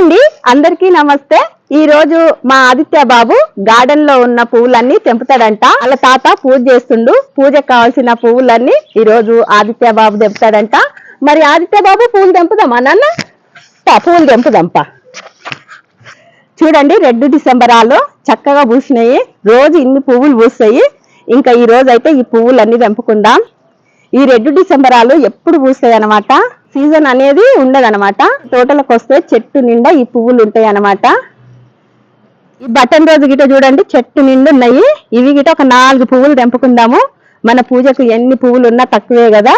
అండి అందరికీ నమస్తే. ఈ రోజు మా ఆదిత్య బాబు గార్డెన్లో ఉన్న పువ్వులన్నీ తెంపుతాడంట. వాళ్ళ తాత పూజ చేస్తుండు. పూజకు కావాల్సిన పువ్వులన్నీ ఈ రోజు ఆదిత్య బాబు తెంపుతాడంట. మరి ఆదిత్య బాబు పూలు తెంపుదామా నాన్న? పూలు తెంపుదాంపా చూడండి రెడ్ డిసెంబరాలు చక్కగా పూసినాయి. రోజు ఇన్ని పువ్వులు పూస్తాయి. ఇంకా ఈ రోజు అయితే ఈ పువ్వులన్నీ తెంపుకుందాం. ఈ రెడ్ డిసెంబరాలు ఎప్పుడు పూస్తాయి అనమాట సీజన్ అనేది ఉండదనమాట తోటలకు వస్తే చెట్టు నిండా ఈ పువ్వులు ఉంటాయి అన్నమాట ఈ బటన్ రోజు గిట చూడండి చెట్టు నిండు ఉన్నాయి. ఇవి గిట ఒక నాలుగు పువ్వులు తెంపుకుందాము. మన పూజకు ఎన్ని పువ్వులు ఉన్నా తక్కువే కదా.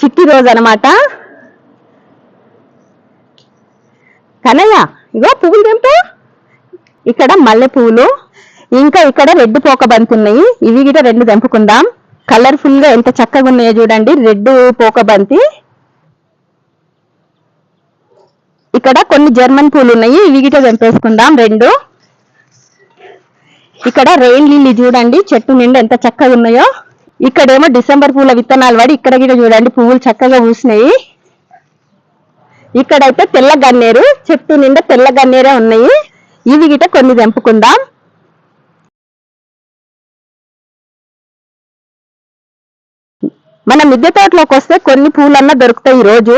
చిట్టి రోజు అనమాట కనయ్య ఇగో పువ్వులు తెంపు. ఇక్కడ మల్లె పువ్వులు ఇంకా ఇక్కడ రెడ్ పోక బంతి ఉన్నాయి. ఇవి గిట రెండు తెంపుకుందాం. కలర్ఫుల్గా ఎంత చక్కగా ఉన్నాయో చూడండి. రెడ్ పోక బంతి ఇక్కడ కొన్ని జర్మన్ పూలు ఉన్నాయి. ఇవి గిట తెంపేసుకుందాం రెండు. ఇక్కడ రెయిన్ లిల్లీ చూడండి. చెట్టు నిండా ఎంత చక్కగా ఉన్నాయో. ఇక్కడేమో డిసెంబర్ పూల విత్తనాలు పడి ఇక్కడ గిట చూడండి. పువ్వులు చక్కగా పూసినాయి. ఇక్కడైతే తెల్ల గన్నేరు. చెట్టు నిండా తెల్ల గన్నేరే ఉన్నాయి. ఇవి గిట కొన్ని తెంపుకుందాం. మన మిద్దె తోటలోకి వస్తే కొన్ని పూలన్నా దొరుకుతాయి ఈరోజు రోజు.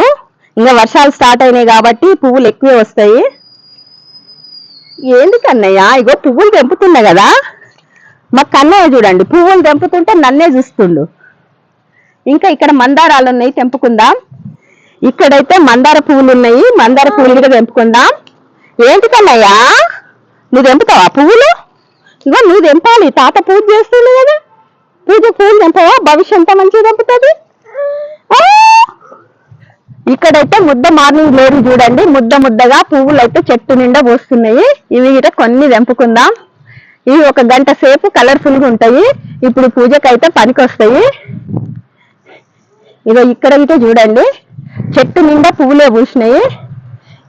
ఇంకా వర్షాలు స్టార్ట్ అయినాయి కాబట్టి పువ్వులు ఎక్కువే వస్తాయి. ఏందుకన్నయ్య ఇగో పువ్వులు తెంపుతున్నా కదా. మా కన్నయ్య చూడండి పువ్వులు తెంపుతుంటే నన్నే చూస్తుండు. ఇంకా ఇక్కడ మందారాలు ఉన్నాయి తెంపుకుందాం. ఇక్కడైతే మందార పువ్వులు ఉన్నాయి మందార పువ్వులు కూడా తెంపుకుందాం. ఏంటి కన్నయ్య నువ్వు తెంపుతావా పువ్వులు? ఇగో నువ్వు తెంపాలి తాత పూజ చేస్తుంది కదా. పూజ పూలు తెంపవా? భవిష్యత్ ఎంత మంచిగా తెంపుతుంది? ఇక్కడైతే ముద్ద మార్నింగ్ గ్లోరీ చూడండి. ముద్ద ముద్దగా పువ్వులు అయితే చెట్టు నిండా పోస్తున్నాయి. ఇవి ఇట కొన్ని తెంపుకుందాం. ఇవి ఒక గంట సేపు కలర్ఫుల్గా ఉంటాయి. ఇప్పుడు పూజకైతే పనికొస్తాయి. ఇగో ఇక్కడ అయితే చూడండి. చెట్టు నిండా పువ్వులే పూసినాయి.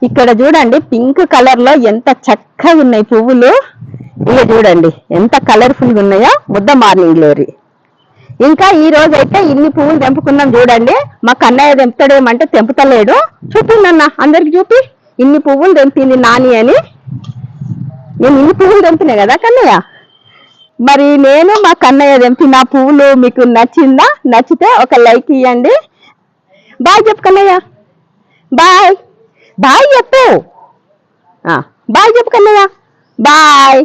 ఇక్కడ చూడండి పింక్ కలర్లో ఎంత చక్కగా ఉన్నాయి పువ్వులు. ఇవి చూడండి ఎంత కలర్ఫుల్గా ఉన్నాయో ముద్ద మార్నింగ్ గ్లోరీ ఇంకా ఈ రోజు అయితే ఇన్ని పువ్వులు తెంపుకున్నాం చూడండి. మా కన్నయ్య తెంపుతాడేమంటే తెంపుతలేడు. చూపిందన్న అందరికి చూపి. ఇన్ని పువ్వులు తెంపింది నాని అని. నేను ఇన్ని పువ్వులు తెంపినా కదా కన్నయ్య? మరి నేను మా కన్నయ్య తెంపిన పువ్వులు మీకు నచ్చిందా? నచ్చితే ఒక లైక్ ఇవ్వండి బాయ్ చెప్పు కన్నయ్య. బాయ్. బాయ్ చెప్పు. బాయ్ చెప్పు కన్నయ్య. బాయ్.